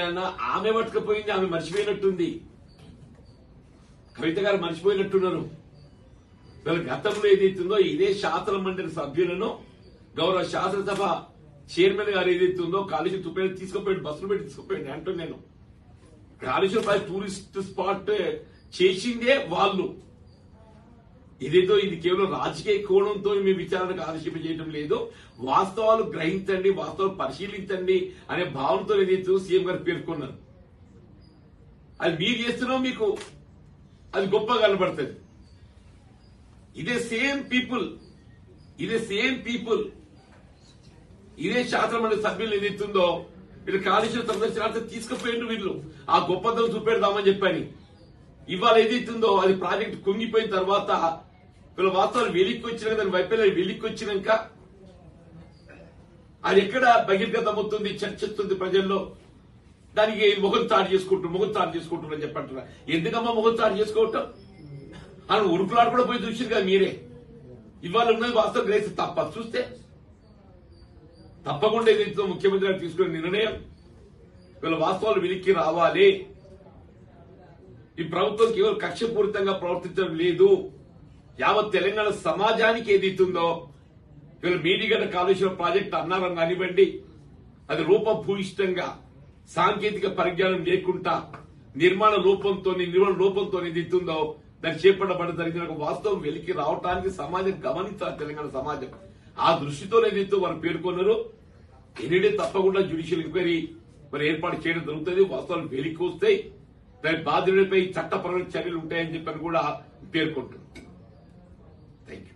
నాన్న ఆమె పట్టుకపోయింది ఆమె మర్చిపోయినట్టుంది. కవిత గారు మర్చిపోయినట్టున్నారు. వీళ్ళ గతంలో ఏదైతుందో ఇదే శాసన మండలి సభ్యులను గౌరవ శాసనసభ చైర్మన్ గారు ఏదైతుందో కాళేశ్వరం తుప్పేరు తీసుకుపోయాడు బస్సులు పెట్టి తీసుకుపోయాడు అంటున్నాను నేను. కాళేశ్వరం టూరిస్ట్ స్పాట్ చేసిందే వాళ్ళు. ఇదేదో ఇది కేవలం రాజకీయ కోణంతో మీ విచారణకు ఆదేశింప చేయడం లేదు. వాస్తవాలు గ్రహించండి వాస్తవాలు పరిశీలించండి అనే భావనతో ఏదైతే సీఎం గారు పేర్కొన్నారు. అది మీరు చేస్తున్నావు మీకు అది గొప్పగా కనబడుతుంది. ఇదే సేమ్ పీపుల్ ఇదే సేమ్ పీపుల్ ఇదే శాస్త్రం అనే సభ్యులు ఏదైతుందో వీళ్ళు కాళేశ్వరం సందర్శనార్థం తీసుకుపోయిండు వీళ్ళు. ఆ గొప్పతనం చూపెడదామని చెప్పాను. ఇవాళ ఏదైతుందో అది ప్రాజెక్ట్ కుంగిపోయిన తర్వాత వీళ్ళ వాస్తవాలు వెలిక్కి వచ్చినాక దాని వైఫల్యం వెలిక్కి వచ్చినాక అది ఎక్కడ బహిర్గతమవుతుంది చర్చిస్తుంది ప్రజల్లో? దానికి ముఖం తాడు చేసుకుంటారు ముఖం తాడు చేసుకుంటారు అని చెప్పంటారా ఎందుకమ్మా ముఖం తాడు చేసుకోవటం? అని ఉరుకులాడు కూడా పోయి చూసింది కదా మీరే. ఇవాళ ఉన్నది వాస్తవం గ్రహిస్తే తప్ప. చూస్తే తప్పకుండా ఏదైతే ముఖ్యమంత్రి గారు తీసుకునే నిర్ణయం. వీళ్ళ వాస్తవాలు వెలిక్కి రావాలి. ఈ ప్రభుత్వం కేవలం కక్షపూరితంగా ప్రవర్తించడం లేదు. యావత్ తెలంగాణ సమాజానికి ఏదైతుందో ఇవాళ మీడిగడ్డ కాళేశ్వరం ప్రాజెక్ట్ అన్నారు కానివ్వండి అది రూపభూయిష్టంగా సాంకేతిక పరిజ్ఞానం లేకుండా నిర్మాణ లోపంతో నిర్మాణ లోపంతో ఏదైతుందో దాన్ని చేపట్టబడి జరిగిన ఒక వాస్తవం వెలికి రావటానికి సమాజం గమనించాలి తెలంగాణ సమాజం. ఆ దృష్టితో ఏదైతే వారు పేర్కొన్నారు ఎనిడే తప్పకుండా జ్యుడిషియల్ ఎంక్వైరీ మరి ఏర్పాటు చేయడం జరుగుతుంది. వాస్తవాలు వెలికి వస్తాయి. దాని బాధ్యులపై చట్టపరమైన చర్యలు ఉంటాయని చెప్పని కూడా పేర్కొంటుంది. Thank you